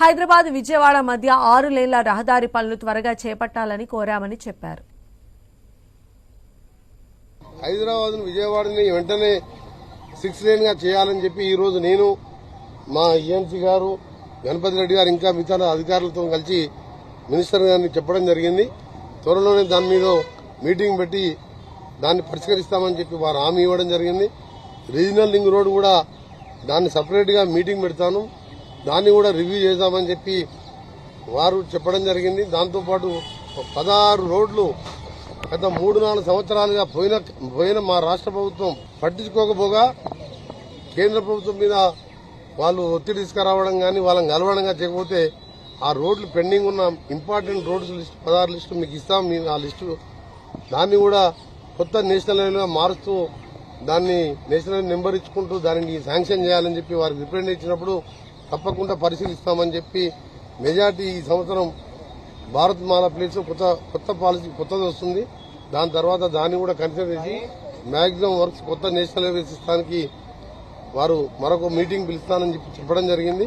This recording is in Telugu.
హైదరాబాద్ విజయవాడ మధ్య ఆరు లేన్ల రహదారి పనులు త్వరగా చేపట్టాలని కోరామని చెప్పారు. హైదరాబాద్ విజయవాడని వెంటనే సిక్స్ లేన్గా చేయాలని చెప్పి ఈ రోజు నేను మా ఈఎంసీ గారు గణపతి రెడ్డి గారు ఇంకా మిగతా అధికారులతో కలిసి మినిస్టర్ గారిని చెప్పడం జరిగింది. త్వరలోనే దాని మీద మీటింగ్ పెట్టి దాన్ని పరిష్కరిస్తామని చెప్పి వారు హామీ ఇవ్వడం జరిగింది. రీజనల్ లింక్ రోడ్ కూడా దాన్ని సపరేట్గా మీటింగ్ పెడతాను. దాన్ని కూడా రివ్యూ చేద్దామని చెప్పి వారు చెప్పడం జరిగింది. దాంతోపాటు పదహారు రోడ్లు గత మూడు నాలుగు సంవత్సరాలుగా పోయిన పోయిన మా రాష్ట్ర ప్రభుత్వం పట్టించుకోకపోగా కేంద్ర ప్రభుత్వం మీద వాళ్ళు ఒత్తిడి తీసుకురావడం కానీ వాళ్ళని కలవడంగా చేయకపోతే ఆ రోడ్లు పెండింగ్ ఉన్న ఇంపార్టెంట్ రోడ్స్ లిస్ట్ పదహారు లిస్టు మీకు ఇస్తాం. మీ ఆ లిస్టు దాన్ని కూడా కొత్త నేషనల్ హైవేగా మారుస్తూ దాన్ని నేషనల్ నెంబర్ ఇచ్చుకుంటూ దానిని శాంక్షన్ చేయాలని చెప్పి వారికి రిప్రజెంట్ ఇచ్చినప్పుడు తప్పకుండా పరిశీలిస్తామని చెప్పి మెజార్టీ ఈ సంవత్సరం భారత్ మాల ప్లేట్స్ కొత్త కొత్త పాలసీ కొత్తది వస్తుంది. దాని తర్వాత దాన్ని కూడా కన్సిడర్ చేసి మ్యాక్సిమం వర్క్స్ కొత్త నేషనల్ హైవేస్ ఇస్తానికి వారు మరొక మీటింగ్ పిలుస్తానని చెప్పి చెప్పడం జరిగింది.